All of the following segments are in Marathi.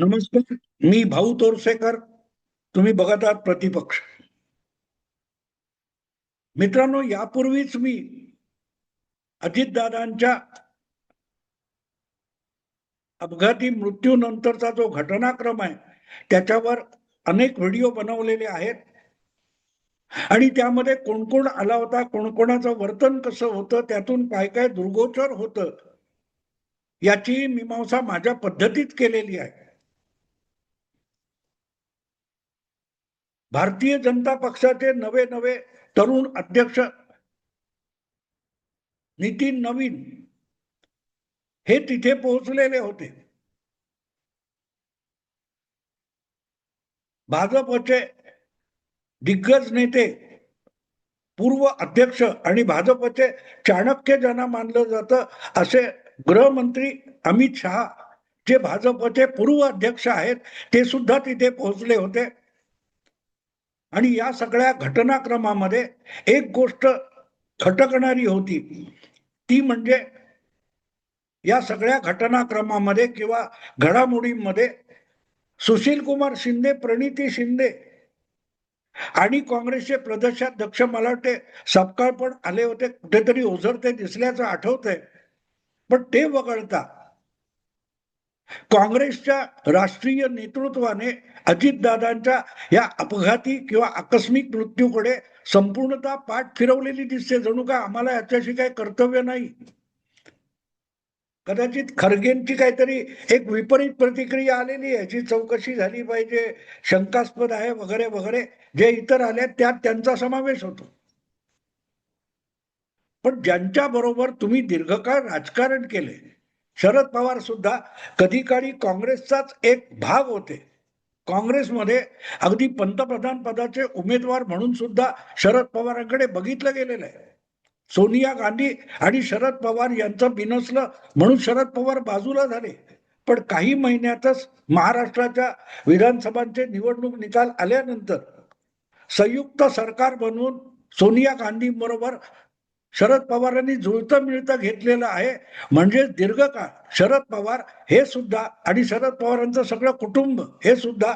नमस्कार मी भाऊ तोरसेकर. तुम्ही बघत आहात प्रतिपक्ष. मित्रांनो यापूर्वीच मी अजितदादांच्या अपघाती मृत्यूनंतरचा जो घटनाक्रम आहे त्याच्यावर अनेक व्हिडिओ बनवलेले आहेत. आणि त्यामध्ये कोण कोण आला होता कोण कोणाचं वर्तन कसं होतं त्यातून काय काय दुर्गोचर होतं याची मीमांसा माझ्या पद्धतीत केलेली आहे. भारतीय जनता पक्षाचे नवे नवे तरुण अध्यक्ष नितीन नवीन हे तिथे पोहोचलेले होते. भाजपचे दिग्गज नेते पूर्व अध्यक्ष आणि भाजपचे चाणक्य ज्यांना मानलं जातं असे गृहमंत्री अमित शहा जे भाजपचे पूर्व अध्यक्ष आहेत ते सुद्धा तिथे पोहोचले होते. आणि या सगळ्या घटनाक्रमामध्ये एक गोष्ट खटकणारी होती. ती म्हणजे या सगळ्या घटनाक्रमामध्ये किंवा घडामोडींमध्ये सुशील कुमार शिंदे प्रणिती शिंदे आणि काँग्रेसचे प्रदेशाध्यक्ष मला वाटते सपकाळ पण आले होते. कुठेतरी ओझरते दिसल्याचं आठवतंय. पण ते वगळता काँग्रेसच्या राष्ट्रीय नेतृत्वाने अजितदादांच्या या अपघाती किंवा आकस्मिक मृत्यूकडे संपूर्णतः पाठ फिरवलेली दिसते. जणू काय आम्हाला याच्याशी काही कर्तव्य नाही? कदाचित खरगेंची काहीतरी एक विपरीत प्रतिक्रिया आलेली आहे. जी चौकशी झाली पाहिजे. शंकास्पद आहे वगैरे वगैरे. जे इतर आले त्यात त्यांचा समावेश होतो. पण ज्यांच्या बरोबर तुम्ही दीर्घकाळ राजकारण केले शरद पवार सुद्धा कधी काळी काँग्रेसचाच एक भाग होते. काँग्रेसमध्ये अगदी पंतप्रधान पदाचे उमेदवार म्हणून सुद्धा शरद पवारांकडे बघितलं गेलेलं आहे. सोनिया गांधी आणि शरद पवार यांचं बिनसलं म्हणून शरद पवार बाजूला झाले. पण काही महिन्यातच महाराष्ट्राच्या विधानसभांचे निवडणूक निकाल आल्यानंतर संयुक्त सरकार बनवून सोनिया गांधी बरोबर शरद पवारांनी जुळतं मिळतं घेतलेलं आहे. म्हणजे दीर्घकाळ. शरद पवार हे सुद्धा आणि शरद पवारांचं सगळं कुटुंब हे सुद्धा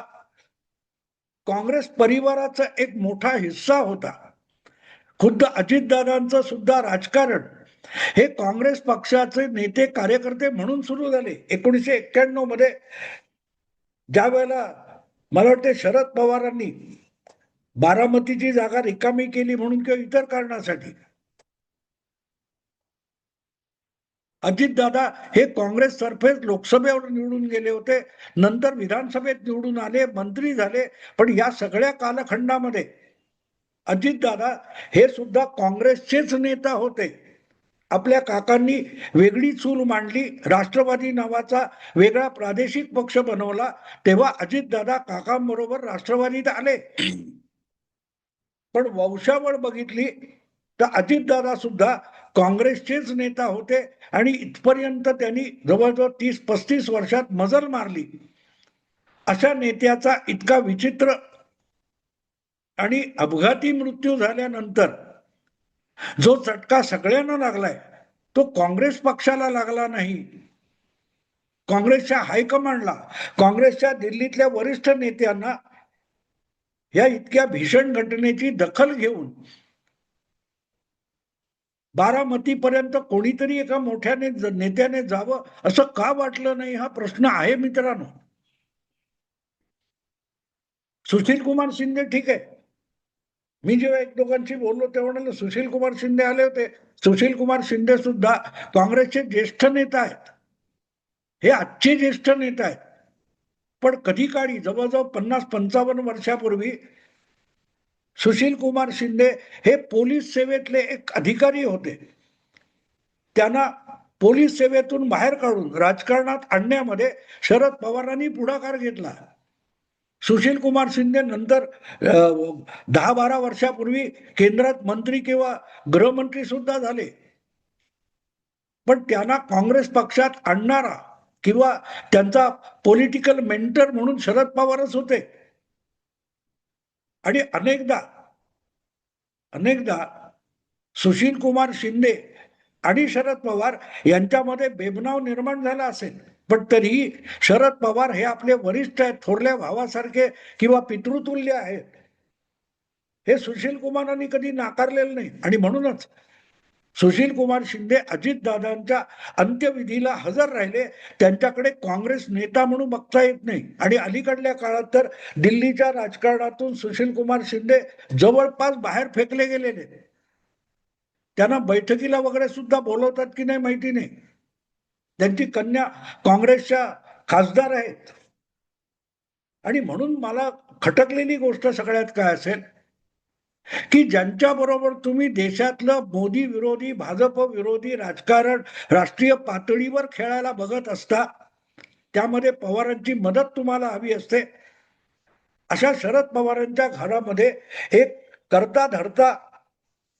काँग्रेस परिवाराचा एक मोठा हिस्सा होता. खुद्द अजितदादांचं सुद्धा राजकारण. हे काँग्रेस पक्षाचे नेते कार्यकर्ते म्हणून सुरू झाले. एकोणीसशे एक्क्याण्णवमध्ये ज्या वेळेला मला वाटते शरद पवारांनी बारामतीची जागा रिकामी केली म्हणून किंवा इतर कारणासाठी अजितदादा हे काँग्रेस तर्फेच लोकसभेवर निवडून गेले होते. नंतर विधानसभेत निवडून आले मंत्री झाले. पण या सगळ्या कालखंडामध्ये अजितदादा हे सुद्धा काँग्रेसचेच नेता होते. आपल्या काकांनी वेगळी चूल मांडली राष्ट्रवादी नावाचा वेगळा प्रादेशिक पक्ष बनवला. तेव्हा अजितदादा काकांबरोबर राष्ट्रवादीत आले. पण वंशावळ बघितली तर अजितदादा सुद्धा काँग्रेसचेच नेता होते आणि इथपर्यंत त्यांनी जवळजवळ तीस पस्तीस वर्षात मजल मारली. अशा नेत्याचा इतका विचित्र आणि अपघाती मृत्यू झाल्यानंतर जो चटका सगळ्यांना लागलाय तो काँग्रेस पक्षाला लागला नाही. काँग्रेसच्या हायकमांडला काँग्रेसच्या दिल्लीतल्या वरिष्ठ नेत्यांना या इतक्या भीषण घटनेची दखल घेऊन बारामतीपर्यंत कोणीतरी एका मोठ्याने नेत्याने जावं असं का वाटलं नाही हा प्रश्न आहे मित्रांनो. सुशील कुमार शिंदे ठीक आहे. मी जेव्हा एक दोघांशी बोललो तेव्हा म्हणाले सुशील कुमार शिंदे आले होते. सुशील कुमार शिंदे सुद्धा काँग्रेसचे ज्येष्ठ नेता आहेत. हे आजचे ज्येष्ठ नेता आहेत. पण कधी काळी जवळजवळ पन्नास पंचावन्न वर्षापूर्वी सुशील कुमार शिंदे हे पोलीस सेवेतले एक अधिकारी होते. त्यांना पोलीस सेवेतून बाहेर काढून राजकारणात आणण्यामध्ये शरद पवारांनी पुढाकार घेतला. सुशील कुमार शिंदे नंतर दहा बारा वर्षापूर्वी केंद्रात मंत्री किंवा गृहमंत्री सुद्धा झाले. पण त्यांना काँग्रेस पक्षात आणणारा किंवा त्यांचा पॉलिटिकल मेंटर म्हणून शरद पवारच होते. आणि अनेकदा अनेकदा सुशील कुमार शिंदे आणि शरद पवार यांच्यामध्ये बेबनाव निर्माण झाला असेल पण तरीही शरद पवार हे आपले वरिष्ठ आहेत थोरल्या भावासारखे किंवा पितृतुल्य आहेत. हे सुशील कुमारांनी कधी नाकारलेलं नाही. आणि म्हणूनच सुशील कुमार शिंदे अजितदादांच्या अंत्यविधीला हजर राहिले. त्यांच्याकडे काँग्रेस नेता म्हणून बघता येत नाही. आणि अलीकडल्या काळात तर दिल्लीच्या राजकारणातून सुशील कुमार शिंदे जवळपास बाहेर फेकले गेलेले. त्यांना बैठकीला वगैरे सुद्धा बोलवतात की नाही माहिती नाही. त्यांची कन्या काँग्रेसच्या खासदार आहेत. आणि म्हणून मला खटकलेली गोष्ट सगळ्यात काय असेल? की ज्यांच्या बरोबर तुम्ही देशातलं मोदी विरोधी भाजप विरोधी राजकारण राष्ट्रीय पातळीवर खेळायला बघत असता त्यामध्ये पवारांची मदत तुम्हाला हवी असते. अशा शरद पवारांच्या घरामध्ये एक करता धरता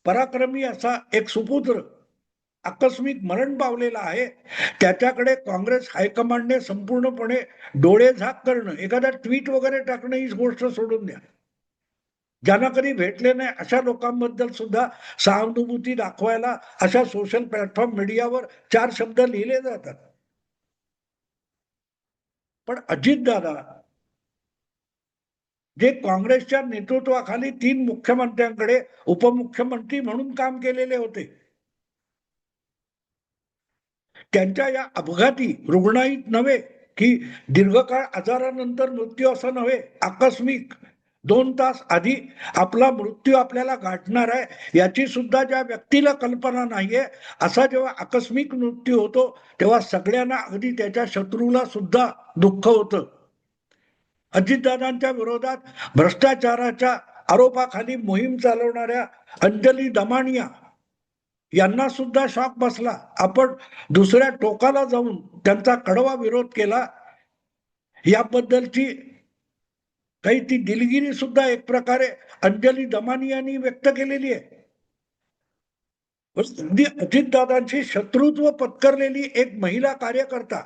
पराक्रमी असा एक सुपुत्र आकस्मिक मरण पावलेला आहे. त्याच्याकडे काँग्रेस हायकमांडने संपूर्णपणे डोळे झाक करणं एखादा ट्विट वगैरे टाकणं ही गोष्ट सोडून द्या. ज्यांना कधी भेटले नाही अशा लोकांबद्दल सुद्धा सहानुभूती दाखवायला अशा सोशल प्लॅटफॉर्म मीडियावर चार शब्द लिहिले जातात. पण अजितदादा जे काँग्रेसच्या नेतृत्वाखाली तीन मुख्यमंत्र्यांकडे उपमुख्यमंत्री म्हणून काम केलेले होते त्यांच्या या अपघाती रुग्णाईत नव्हे की दीर्घकाळ आजारानंतर मृत्यू असं नव्हे आकस्मिक दोन तास आधी आपला मृत्यू आपल्याला गाठणार आहे याची सुद्धा ज्या व्यक्तीला कल्पना नाहीये असा जेव्हा आकस्मिक मृत्यू होतो तेव्हा सगळ्यांना अगदी त्याच्या शत्रूला सुद्धा दुःख होतं. अजितदादांच्या विरोधात भ्रष्टाचाराच्या आरोपाखाली मोहीम चालवणाऱ्या अंजली दमानिया यांना सुद्धा शॉक बसला. आपण दुसऱ्या टोकाला जाऊन त्यांचा कडवा विरोध केला. याबद्दलची काही ती दिलगिरी सुद्धा एक प्रकारे अंजली दमानी यांनी व्यक्त केलेली आहे. अजितदादांशी अजितदादांची शत्रुत्व पत्करलेली एक महिला कार्यकर्ता.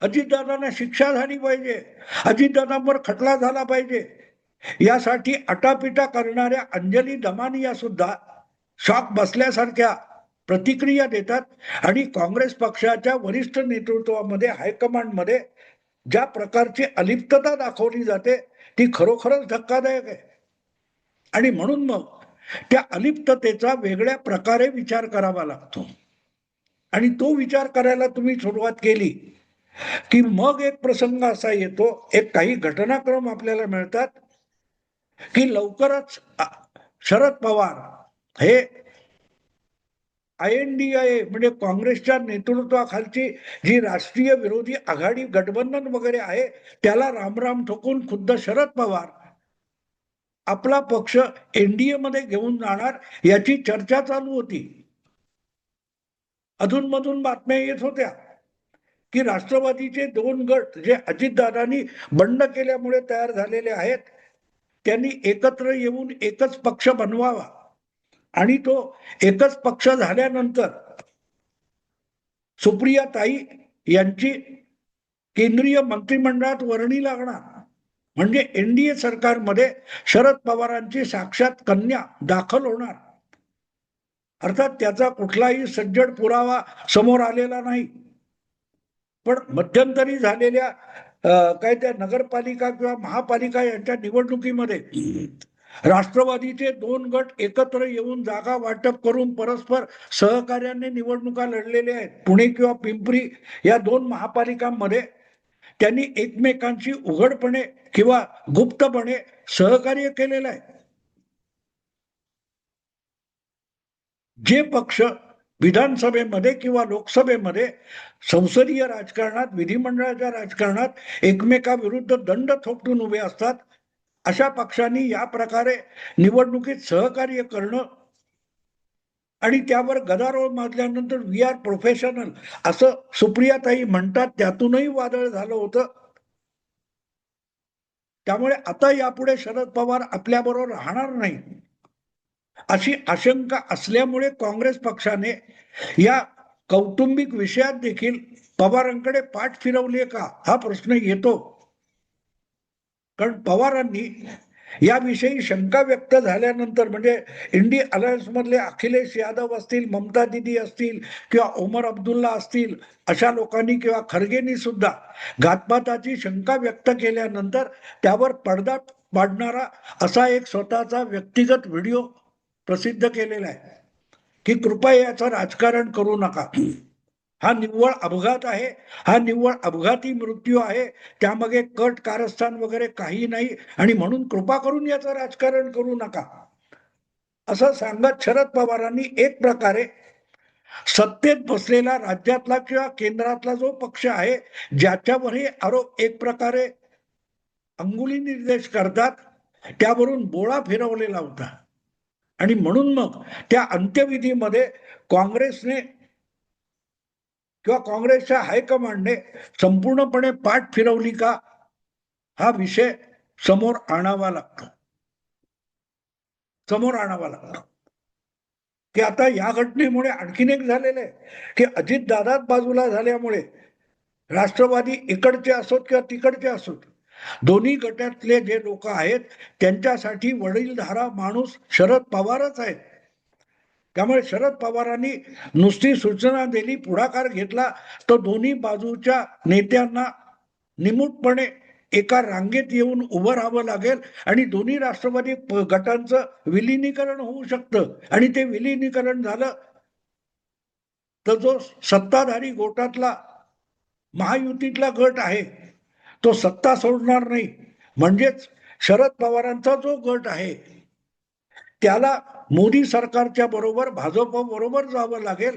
अजितदादांना शिक्षा झाली पाहिजे. अजितदादांवर खटला झाला पाहिजे. यासाठी अटापिटा करणाऱ्या अंजली दमानिया सुद्धा शॉक बसल्यासारख्या प्रतिक्रिया देतात. आणि काँग्रेस पक्षाच्या वरिष्ठ नेतृत्वामध्ये हायकमांडमध्ये ज्या प्रकारची अलिप्तता दाखवली जाते ती खरोखरच धक्कादायक आहे. आणि म्हणून मग त्या अलिप्ततेचा वेगळ्या प्रकारे विचार करावा लागतो. आणि तो विचार करायला तुम्ही सुरुवात केली की मग एक प्रसंग असा येतो एक काही घटनाक्रम आपल्याला मिळतात की लवकरच शरद पवार हे आय एन डी आय म्हणजे काँग्रेसच्या नेतृत्वाखालची जी राष्ट्रीय विरोधी आघाडी गठबंधन वगैरे आहे त्याला रामराम ठोकून खुद्द शरद पवार आपला पक्ष एनडीए मध्ये घेऊन जाणार याची चर्चा चालू होती. अधूनमधून बातम्या येत होत्या की राष्ट्रवादीचे दोन गट जे अजितदादांनी बंड केल्यामुळे तयार झालेले आहेत त्यांनी एकत्र येऊन एकच पक्ष बनवावा. आणि तो एकच पक्ष झाल्यानंतर सुप्रिया ताई यांची केंद्रीय मंत्रिमंडळात वर्णी लागणार. म्हणजे एनडीए सरकारमध्ये शरद पवारांची साक्षात कन्या दाखल होणार. अर्थात त्याचा कुठलाही सज्जड पुरावा समोर आलेला नाही. पण मध्यंतरी झालेल्या काय त्या नगरपालिका किंवा महापालिका यांच्या निवडणुकीमध्ये राष्ट्रवादीचे दोन गट एकत्र येऊन जागा वाटप करून परस्पर सहकार्याने निवडणुका लढलेल्या आहेत. पुणे किंवा पिंपरी या दोन महापालिकांमध्ये त्यांनी एकमेकांशी उघडपणे किंवा गुप्तपणे सहकार्य केलेलं आहे. जे पक्ष विधानसभेमध्ये किंवा लोकसभेमध्ये संसदीय राजकारणात विधिमंडळाच्या राजकारणात एकमेकाविरुद्ध दंड थोपटून उभे असतात अशा पक्षांनी या प्रकारे निवडणुकीत सहकार्य करणं आणि त्यावर गदारोळ माजल्यानंतर वी आर प्रोफेशनल असं सुप्रियाताई म्हणतात त्यातूनही वादळ झालं होतं. त्यामुळे आता यापुढे शरद पवार आपल्याबरोबर राहणार नाही. अशी आशंका असल्यामुळे काँग्रेस पक्षाने या कौटुंबिक विषयात देखील पवारांकडे पाठ फिरवली का? हा प्रश्न येतो. कारण पवारांनी याविषयी शंका व्यक्त झाल्यानंतर म्हणजे इंडी अलायन्स मधले अखिलेश यादव असतील ममता दिदी असतील किंवा ओमर अब्दुल्ला असतील अशा लोकांनी किंवा खरगेंनी सुद्धा घातपाताची शंका व्यक्त केल्यानंतर त्यावर पडदा पाडणारा असा एक स्वतःचा व्यक्तिगत व्हिडिओ प्रसिद्ध केलेला आहे. की कृपया याचं राजकारण करू नका. हा निव्वळ अपघात आहे हा निव्वळ अपघाती मृत्यू आहे. त्यामागे कट कारस्थान वगैरे काही नाही आणि म्हणून कृपा करून याचं राजकारण करू नका. असं सांगत शरद पवारांनी एक प्रकारे सत्तेत बसलेला राज्यातला किंवा केंद्रातला जो पक्ष आहे ज्याच्यावरही आरोप एक प्रकारे अंगुली निर्देश करतात त्यावरून बोळा फिरवलेला होता. आणि म्हणून मग त्या अंत्यविधीमध्ये काँग्रेसने किंवा काँग्रेसच्या हायकमांडने संपूर्णपणे पाठ फिरवली का? हा विषय समोर आणावा लागतो. समोर आणावा लागतो. की आता या घटनेमुळे आणखीन एक झालेलं आहे की अजित दादात बाजूला झाल्यामुळे राष्ट्रवादी इकडचे असोत किंवा तिकडचे असोत दोन्ही गटातले जे लोक आहेत त्यांच्यासाठी वडीलधारा माणूस शरद पवारच आहेत. त्यामुळे शरद पवारांनी नुसती सूचना दिली पुढाकार घेतला तर दोन्ही बाजूच्या नेत्यांना निमूटपणे एका रांगेत येऊन उभं राहावं लागेल आणि दोन्ही राष्ट्रवादी गटांचं विलिनीकरण होऊ शकतं. आणि ते विलिनीकरण झालं तर जो सत्ताधारी गोटातला महायुतीतला गट आहे तो सत्ता सोडणार नाही. म्हणजेच शरद पवारांचा जो गट आहे त्याला मोदी सरकारच्या बरोबर भाजप बरोबर जावं लागेल.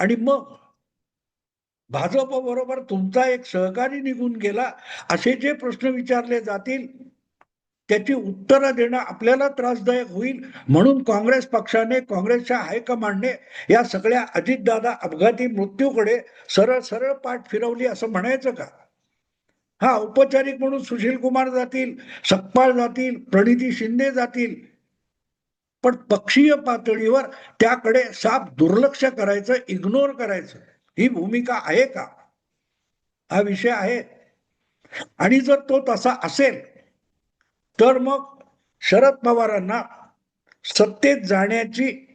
आणि मग भाजप बरोबर तुमचा एक सहकारी निघून गेला असे जे प्रश्न विचारले जातील त्याची उत्तरं देणं आपल्याला त्रासदायक होईल. म्हणून काँग्रेस पक्षाने काँग्रेसच्या हायकमांडने या सगळ्या अजितदादा अपघाती मृत्यूकडे सरळ सरळ पाठ फिरवली असं म्हणायचं का? हा औपचारिक म्हणून सुशील कुमार जातील सकपाळ जातील प्रणिती शिंदे जातील पण पक्षीय पातळीवर त्याकडे साफ दुर्लक्ष करायचं इग्नोर करायचं ही भूमिका आहे का? हा विषय आहे. आणि जर तो तसा असेल तर मग शरद पवारांना सत्तेत जाण्याची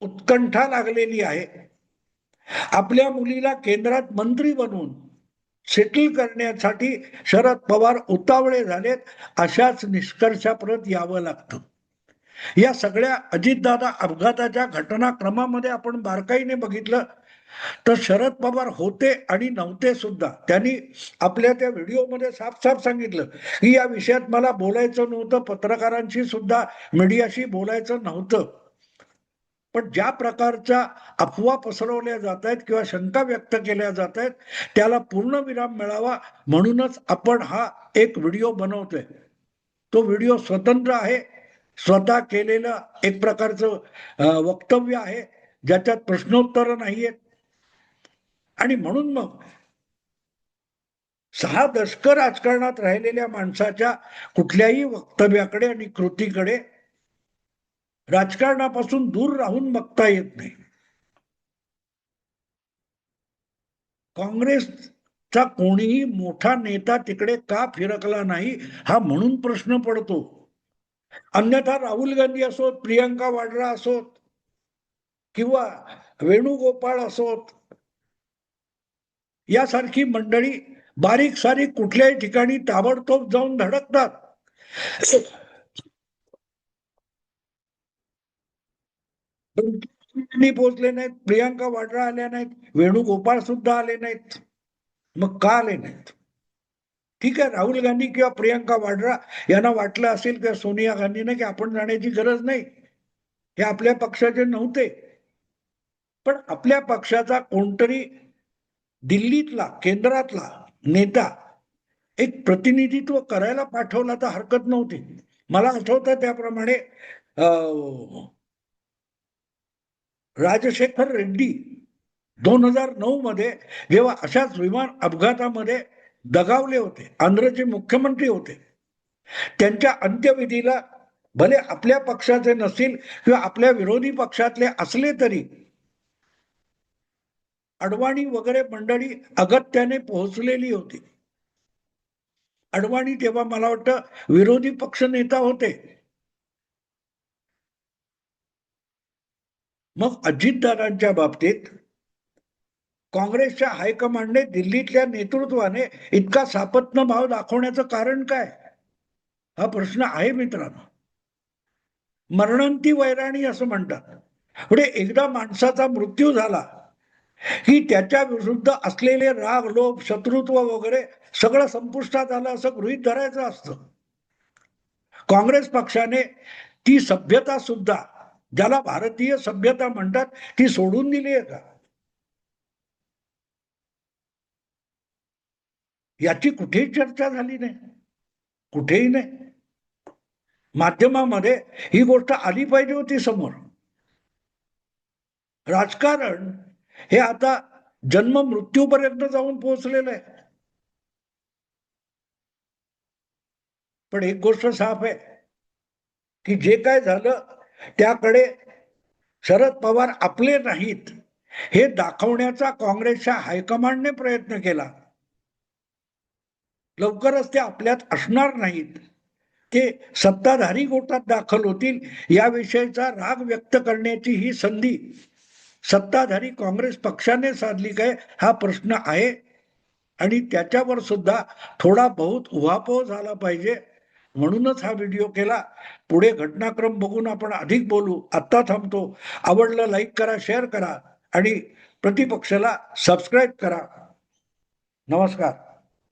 उत्कंठा लागलेली आहे. आपल्या मुलीला केंद्रात मंत्री बनवून सेटल करण्यासाठी शरद पवार उतावळे झालेत अशाच निष्कर्षाप्रत यावं लागतं. या सगळ्या अजितदादा अपघाताच्या घटनाक्रमामध्ये आपण बारकाईने बघितलं तर शरद पवार होते आणि नव्हते सुद्धा. त्यांनी आपल्या त्या व्हिडिओमध्ये साफ साफ सांगितलं की या विषयात मला बोलायचं नव्हतं पत्रकारांशी सुद्धा मीडियाशी बोलायचं नव्हतं. पण ज्या प्रकारच्या अफवा पसरवल्या जात आहेत किंवा शंका व्यक्त केल्या जात आहेत त्याला पूर्ण विराम मिळावा म्हणूनच आपण हा एक व्हिडिओ बनवतोय. तो व्हिडिओ स्वतंत्र आहे स्वतः केलेलं एक प्रकारचं वक्तव्य आहे ज्याच्यात प्रश्नोत्तर नाहीयेत. आणि म्हणून मग सहा दशक राजकारणात राहिलेल्या माणसाच्या कुठल्याही वक्तव्याकडे आणि कृतीकडे राजकारणापासून दूर राहून बघता येत नाही. काँग्रेसचा कोणीही मोठा नेता तिकडे का फिरकला नाही हा म्हणून प्रश्न पडतो. अन्यथा राहुल गांधी असोत प्रियंका वाड्रा असोत किंवा वेणुगोपाळ असोत यासारखी मंडळी बारीक सारीक कुठल्याही ठिकाणी ताबडतोब जाऊन धडकतात. पोहोचले नाहीत प्रियंका वाड्रा आल्या नाहीत वेणुगोपाळ सुद्धा आले नाहीत. मग का आले नाहीत? ठीक आहे राहुल गांधी किंवा प्रियंका वाड्रा यांना वाटलं असेल किंवा सोनिया गांधीने की आपण जाण्याची गरज नाही. हे आपल्या पक्षाचे नव्हते. पण आपल्या पक्षाचा कोणतरी दिल्लीतला केंद्रातला नेता एक प्रतिनिधित्व करायला पाठवला तर हरकत नव्हती. मला आठवतं त्याप्रमाणे राजशेखर रेड्डी दोन हजार नऊ मध्ये जेव्हा अशाच विमान अपघातामध्ये दगावले होते. आंध्रचे मुख्यमंत्री होते. त्यांच्या अंत्यविधीला भले आपल्या पक्षाचे नसतील किंवा आपल्या विरोधी पक्षातले असले तरी अडवाणी वगैरे मंडळी अगत्याने पोहोचलेली होती. अडवाणी तेव्हा मला वाटतं विरोधी पक्ष नेता होते. मग अजितदादांच्या बाबतीत काँग्रेसच्या हायकमांडने दिल्लीतल्या नेतृत्वाने इतका सापत्न भाव दाखवण्याचं कारण काय? हा प्रश्न आहे मित्रांनो. मरणंती वैराणी असं म्हणतात. म्हणजे एकदा माणसाचा मृत्यू झाला की त्याच्या विरुद्ध असलेले राग लोभ शत्रुत्व वगैरे सगळं संपुष्टात आलं असं गृहीत धरायचं असतं. काँग्रेस पक्षाने ती सभ्यता सुद्धा ज्याला भारतीय सभ्यता म्हणतात ती सोडून दिली आहे का? याची कुठेही चर्चा झाली नाही. कुठेही नाही. माध्यमामध्ये ही गोष्ट आली पाहिजे होती समोर. राजकारण हे आता जन्म मृत्यूपर्यंत जाऊन पोहोचलेलं आहे. पण एक गोष्ट साफ आहे की जे काय झालं त्याकडे शरद पवार आपले नाहीत हे दाखवण्याचा काँग्रेसच्या हायकमांडने प्रयत्न केला. लवकरच ते आपल्यात असणार नाहीत. ते सत्ताधारी गोटात दाखल होतील याविषयीचा राग व्यक्त करण्याची ही संधी सत्ताधारी काँग्रेस पक्षाने साधली काय हा प्रश्न आहे. आणि त्याच्यावर सुद्धा थोडा बहुत उहापोह झाला पाहिजे. म्हणूनच हा व्हिडिओ केला. पुढे घटनाक्रम बघून आपण अधिक बोलू. आत्ता थांबतो. आवडलं लाईक करा शेअर करा. आणि प्रतिपक्षाला सबस्क्राईब करा. नमस्कार.